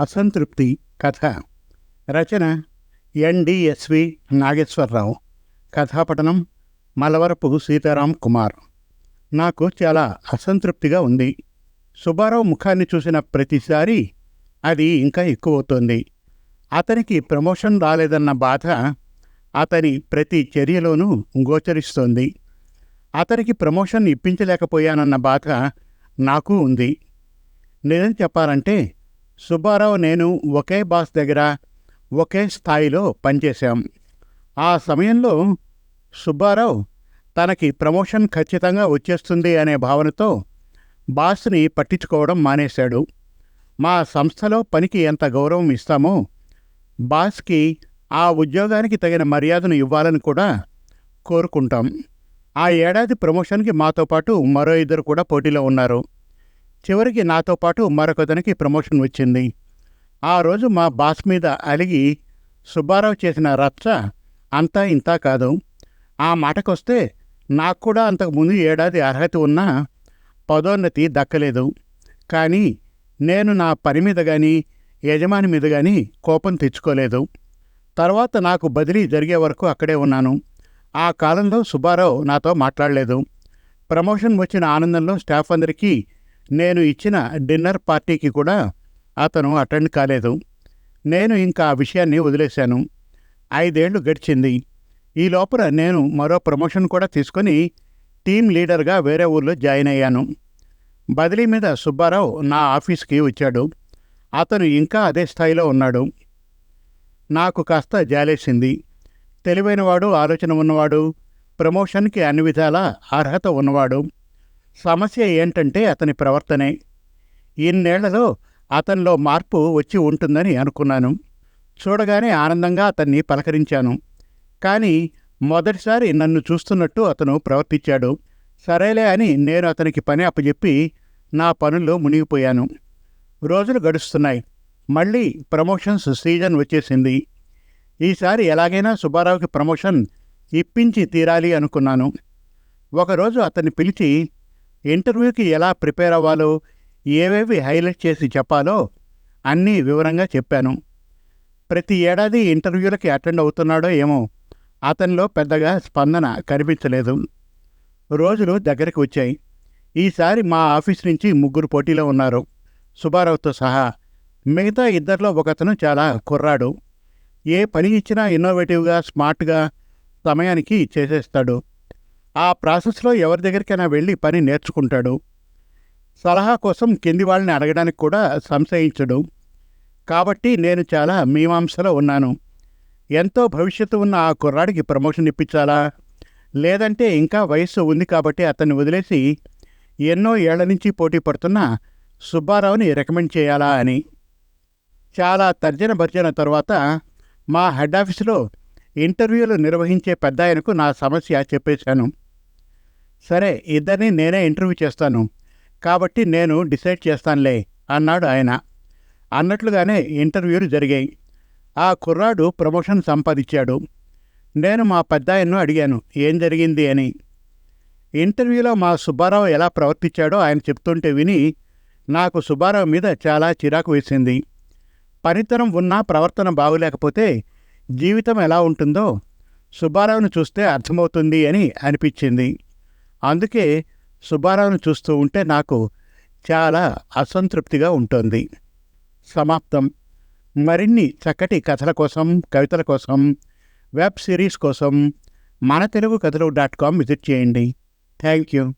అసంతృప్తి కథ. రచన ఎన్డిఎస్వి నాగేశ్వరరావు. కథాపఠనం మలవరపు సీతారాం కుమార్. నాకు చాలా అసంతృప్తిగా ఉంది. సుబ్బారావు ముఖాన్ని చూసిన ప్రతిసారి అది ఇంకా ఎక్కువవుతోంది. అతనికి ప్రమోషన్ రాలేదన్న బాధ అతని ప్రతి చర్యలోనూ గోచరిస్తోంది. అతనికి ప్రమోషన్ ఇప్పించలేకపోయానన్న బాధ నాకు ఉంది. నిజం చెప్పాలంటే సుబ్బారావు నేను ఒకే బాస్ దగ్గర ఒకే స్థాయిలో పనిచేశాం. ఆ సమయంలో సుబ్బారావు తనకి ప్రమోషన్ ఖచ్చితంగా వచ్చేస్తుంది అనే భావనతో బాస్ని పట్టించుకోవడం మానేశాడు. మా సంస్థలో పనికి ఎంత గౌరవం ఇస్తామో బాస్కి ఆ ఉద్యోగానికి తగిన మర్యాదను ఇవ్వాలని కూడా కోరుకుంటాం. ఆ ఏడాది ప్రమోషన్కి మాతో పాటు మరో ఇద్దరు కూడా పోటీలో ఉన్నారు. చివరికి నాతో పాటు మరొకతనికి ప్రమోషన్ వచ్చింది. ఆ రోజు మా బాస్ మీద అలిగి సుబ్బారావు చేసిన రచ్చ అంతా ఇంతా కాదు. ఆ మాటకొస్తే నాకు కూడా అంతకుముందు ఏడాది అర్హత ఉన్నా పదోన్నతి దక్కలేదు. కానీ నేను నా పని మీద కానీ యజమాని మీద కానీ కోపం తెచ్చుకోలేదు. తర్వాత నాకు బదిలీ జరిగే వరకు అక్కడే ఉన్నాను. ఆ కాలంలో సుబ్బారావు నాతో మాట్లాడలేదు. ప్రమోషన్ వచ్చిన ఆనందంలో స్టాఫ్ అందరికీ నేను ఇచ్చిన డిన్నర్ పార్టీకి కూడా అతను అటెండ్ కాలేదు. నేను ఇంకా ఆ విషయాన్ని వదిలేశాను. ఐదేళ్ళు గడిచింది. ఈ లోపల నేను మరో ప్రమోషన్ కూడా తీసుకొని టీం లీడర్గా వేరే ఊర్లో జాయిన్ అయ్యాను. బదిలీ మీద సుబ్బారావు నా ఆఫీస్కి వచ్చాడు. అతను ఇంకా అదే స్థాయిలో ఉన్నాడు. నాకు కాస్త జాలేసింది. తెలివైనవాడు ఆలోచన ఉన్నవాడు ప్రమోషన్కి అన్ని విధాల అర్హత ఉన్నవాడు. సమస్య ఏంటంటే అతని ప్రవర్తనే. ఇన్నేళ్ళలో అతనిలో మార్పు వచ్చి ఉంటుందని అనుకున్నాను. చూడగానే ఆనందంగా అతన్ని పలకరించాను. కానీ మొదటిసారి నన్ను చూస్తున్నట్టు అతను ప్రవర్తించాడు. సరేలే అని నేను అతనికి పని అప్పచెప్పి నా పనుల్లో మునిగిపోయాను. రోజులు గడుస్తున్నాయి. మళ్ళీ ప్రమోషన్స్ సీజన్ వచ్చేసింది. ఈసారి ఎలాగైనా సుబ్బారావుకి ప్రమోషన్ ఇప్పించి తీరాలి అనుకున్నాను. ఒకరోజు అతన్ని పిలిచి ఇంటర్వ్యూకి ఎలా ప్రిపేర్ అవ్వాలో ఏవేవి హైలైట్ చేసి చెప్పాలో అన్నీ వివరంగా చెప్పాను. ప్రతి ఏడాది ఇంటర్వ్యూలకి అటెండ్ అవుతున్నాడో ఏమో అతనిలో పెద్దగా స్పందన కనిపించలేదు. రోజులు దగ్గరికి వచ్చాయి. ఈసారి మా ఆఫీస్ నుంచి ముగ్గురు పోటీలో ఉన్నారు. సుబ్బారావుతో సహా మిగతా ఇద్దరిలో ఒకతను చాలా కుర్రాడు. ఏ పని ఇచ్చినా ఇన్నోవేటివ్గా స్మార్ట్గా సమయానికి చేసేస్తాడు. ఆ ప్రాసెస్లో ఎవరి దగ్గరికైనా వెళ్ళి పని నేర్చుకుంటాడు. సలహా కోసం కింది వాళ్ళని అడగడానికి కూడా సంశయించడు. కాబట్టి నేను చాలా మీమాంసలో ఉన్నాను. ఎంతో భవిష్యత్తు ఉన్న ఆ కుర్రాడికి ప్రమోషన్ ఇప్పించాలా? లేదంటే ఇంకా వయస్సు ఉంది కాబట్టి అతన్ని వదిలేసి ఎన్నో ఏళ్ళ నుంచి పోటీ పడుతున్న సుబ్బారావుని రికమెండ్ చేయాలా అని. చాలా తర్జన భర్జన తర్వాత మా హెడ్ ఆఫీసులో ఇంటర్వ్యూలు నిర్వహించే పెద్ద ఆయనకు నా సమస్య చెప్పేశాను. సరే ఇద్దరిని నేనే ఇంటర్వ్యూ చేస్తాను. కాబట్టి నేను డిసైడ్ చేస్తానులే అన్నాడు ఆయన. అన్నట్లుగానే ఇంటర్వ్యూలు జరిగాయి. ఆ కుర్రాడు ప్రమోషన్ సంపాదించాడు. నేను మా పెద్ద ఆయన్ను అడిగాను ఏం జరిగింది అని. ఇంటర్వ్యూలో మా సుబ్బారావు ఎలా ప్రవర్తించాడో ఆయన చెప్తుంటే విని నాకు సుబ్బారావు మీద చాలా చిరాకు వేసింది. పనితనం ఉన్నా ప్రవర్తన బాగులేకపోతే జీవితం ఎలా ఉంటుందో సుబ్బారావును చూస్తే అర్థమవుతుంది అని అనిపించింది. అందుకే సుబ్బారావును చూస్తూ ఉంటే నాకు చాలా అసంతృప్తిగా ఉంటుంది. సమాప్తం. మరిన్ని చక్కటి కథల కోసం కవితల కోసం వెబ్ సిరీస్ కోసం మన తెలుగు కథలు డాట్ కామ్ విజిట్ చేయండి. Thank you.